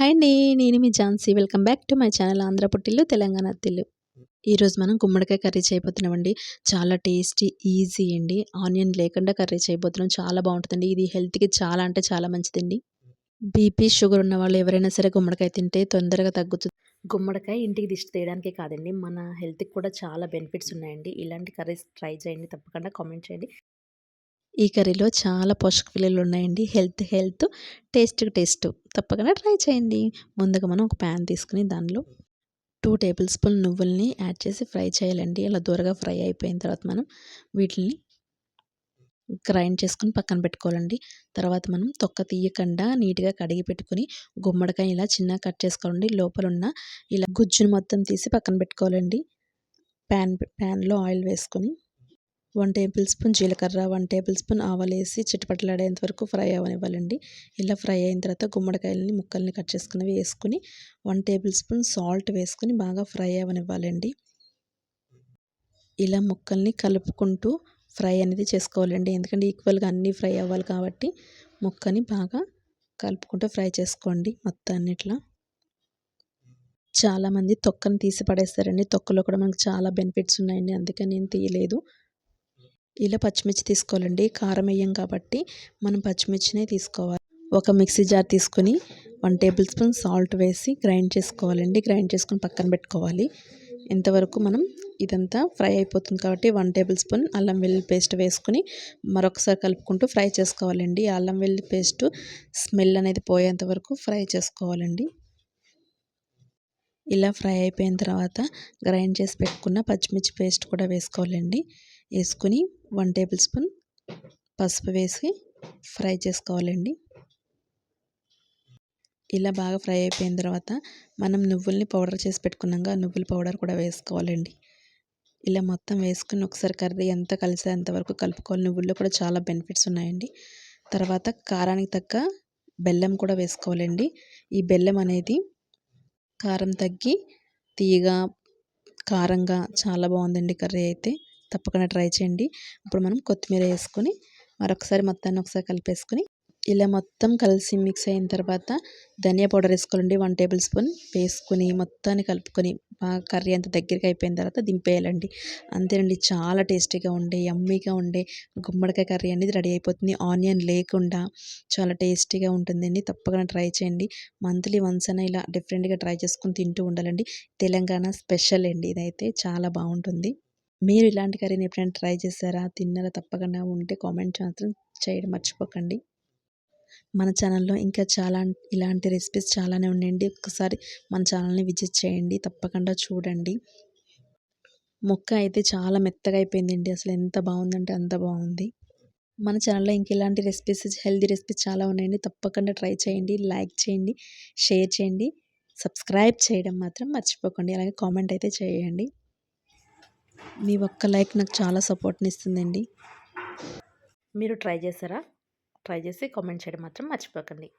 Hi అండి నేను మీ Jhansi. Welcome back to my channel Andhra పుట్టిల్లు తెలంగాణ తిల్లు. ఈరోజు మనం గుమ్మడికాయ కర్రీ చేయబోతున్నామండి. చాలా టేస్టీ ఈజీ అండి. ఆనియన్ లేకుండా కర్రీ చేయబోతున్నాం. చాలా బాగుంటుందండి. ఇది హెల్త్కి చాలా అంటే చాలా మంచిదండి. బీపీ షుగర్ ఉన్న వాళ్ళు ఎవరైనా సరే గుమ్మడికాయ తింటే తొందరగా తగ్గుతుంది. గుమ్మడికాయ ఇంటికి దిష్టి తీయడానికే కాదండి. మన హెల్త్కి కూడా చాలా బెనిఫిట్స్ ఉన్నాయండి. ఇలాంటి కర్రీస్ ట్రై చేయండి. తప్పకుండా కామెంట్ చేయండి. ఈ కర్రీలో చాలా పోషక విలువలు ఉన్నాయండి. Health health taste taste. తప్పకుండా ట్రై చేయండి. ముందుగా మనం ఒక ప్యాన్ తీసుకుని దానిలో టూ టేబుల్ స్పూన్ నువ్వుల్ని యాడ్ చేసి ఫ్రై చేయాలండి. అలా దూరగా ఫ్రై అయిపోయిన తర్వాత మనం వీటిని గ్రైండ్ చేసుకుని పక్కన పెట్టుకోవాలండి. తర్వాత మనం తొక్క తీయకుండా నీట్గా కడిగి పెట్టుకుని గుమ్మడికాయ ఇలా చిన్న కట్ చేసుకోవాలండి. లోపల ఉన్న ఇలా గుజ్జును మొత్తం తీసి పక్కన పెట్టుకోవాలండి. ప్యాన్ ప్యాన్లో ఆయిల్ వేసుకొని వన్ టేబుల్ స్పూన్ జీలకర్ర వన్ టేబుల్ స్పూన్ ఆవాలు వేసి చిటపటలాడేంత వరకు ఫ్రై అవ్వనివ్వాలండి ఇలా ఫ్రై అయిన తర్వాత గుమ్మడికాయలని ముక్కల్ని కట్ చేసుకుని వేసుకుని వన్ టేబుల్ స్పూన్ సాల్ట్ వేసుకుని బాగా ఫ్రై అవ్వనివ్వాలండి ఇలా ముక్కల్ని కలుపుకుంటూ ఫ్రై అనేది చేసుకోవాలండి. ఎందుకంటే ఈక్వల్గా అన్నీ ఫ్రై అవ్వాలి కాబట్టి ముక్కని బాగా కలుపుకుంటూ ఫ్రై చేసుకోండి మొత్తాన్ని ఇట్లా. చాలామంది తొక్కను తీసి పడేస్తారండి. తొక్కలో కూడా మనకు చాలా బెనిఫిట్స్ ఉన్నాయండి. అందుకని నేను తీయలేదు. ఇలా పచ్చిమిర్చి తీసుకోవాలండి. కారం వేయం కాబట్టి మనం పచ్చిమిర్చినే తీసుకోవాలి. ఒక మిక్సీ జార్ తీసుకొని వన్ టేబుల్ స్పూన్ సాల్ట్ వేసి గ్రైండ్ చేసుకోవాలండి. గ్రైండ్ చేసుకొని పక్కన పెట్టుకోవాలి. ఇంతవరకు మనం ఇదంతా ఫ్రై అయిపోతుంది కాబట్టి వన్ టేబుల్ స్పూన్ అల్లం వెల్లుల్లి పేస్ట్ వేసుకుని మరొకసారి కలుపుకుంటూ ఫ్రై చేసుకోవాలండి. అల్లం వెల్లుల్లి పేస్ట్ స్మెల్ అనేది పోయేంత వరకు ఫ్రై చేసుకోవాలండి. ఇలా ఫ్రై అయిపోయిన తర్వాత గ్రైండ్ చేసి పెట్టుకున్న పచ్చిమిర్చి పేస్ట్ కూడా వేసుకోవాలండి. వేసుకుని వన్ టేబుల్ స్పూన్ పసుపు వేసి ఫ్రై చేసుకోవాలండి. ఇలా బాగా ఫ్రై అయిపోయిన తర్వాత మనం నువ్వుల్ని పౌడర్ చేసి పెట్టుకున్నాక నువ్వుల పౌడర్ కూడా వేసుకోవాలండి. ఇలా మొత్తం వేసుకుని ఒకసారి కర్రీ ఎంత కలిసేంత వరకు కలుపుకోవాలి. నువ్వుల్లో కూడా చాలా బెనిఫిట్స్ ఉన్నాయండి. తర్వాత కారానికి తగ్గ బెల్లం కూడా వేసుకోవాలండి. ఈ బెల్లం అనేది కారం తగ్గి తీయగా కారంగా చాలా బాగుందండి కర్రీ అయితే. తప్పకుండా ట్రై చేయండి. ఇప్పుడు మనం కొత్తిమీర వేసుకొని మరొకసారి మొత్తాన్ని ఒకసారి కలిపేసుకొని ఇలా మొత్తం కలిసి మిక్స్ అయిన తర్వాత ధనియా పౌడర్ వేసుకోవాలండి. వన్ టేబుల్ స్పూన్ వేసుకుని మొత్తాన్ని కలుపుకొని బాగా కర్రీ అంత దగ్గరికి అయిపోయిన తర్వాత దింపేయాలండి. అంతేనండి చాలా టేస్టీగా ఉండే యమ్మీగా ఉండే గుమ్మడికాయ కర్రీ అనేది రెడీ అయిపోతుంది. ఆనియన్ లేకుండా చాలా టేస్టీగా ఉంటుందండి. తప్పకుండా ట్రై చేయండి. మంత్లీ వన్స్ అయినా ఇలా డిఫరెంట్గా ట్రై చేసుకుని తింటూ ఉండాలండి. తెలంగాణ స్పెషల్ అండి ఇదైతే చాలా బాగుంటుంది. మీరు ఇలాంటి కర్రీని ఎప్పుడైనా ట్రై చేశారా? తిన్నారా? తప్పకుండా ఉంటే కామెంట్ మాత్రం చేయడం మర్చిపోకండి. మన ఛానల్లో ఇంకా చాలా ఇలాంటి రెసిపీస్ చాలానే ఉన్నాయండి. ఒక్కసారి మన ఛానల్ని విజిట్ చేయండి. తప్పకుండా చూడండి. మొక్క అయితే చాలా మెత్తగా అయిపోయిందండి. అసలు ఎంత బాగుందంటే అంత బాగుంది. మన ఛానల్లో ఇంక ఇలాంటి రెసిపీస్ హెల్దీ రెసిపీస్ చాలా ఉన్నాయండి. తప్పకుండా ట్రై చేయండి. లైక్ చేయండి. షేర్ చేయండి. సబ్స్క్రైబ్ చేయడం మాత్రం మర్చిపోకండి. అలాగే కామెంట్ అయితే చేయండి. మీ ఒక్క లైక్ నాకు చాలా సపోర్ట్ని ఇస్తుందండి. మీరు ట్రై చేస్తారా ట్రై చేసి కామెంట్ చేయడం మాత్రం మర్చిపోకండి.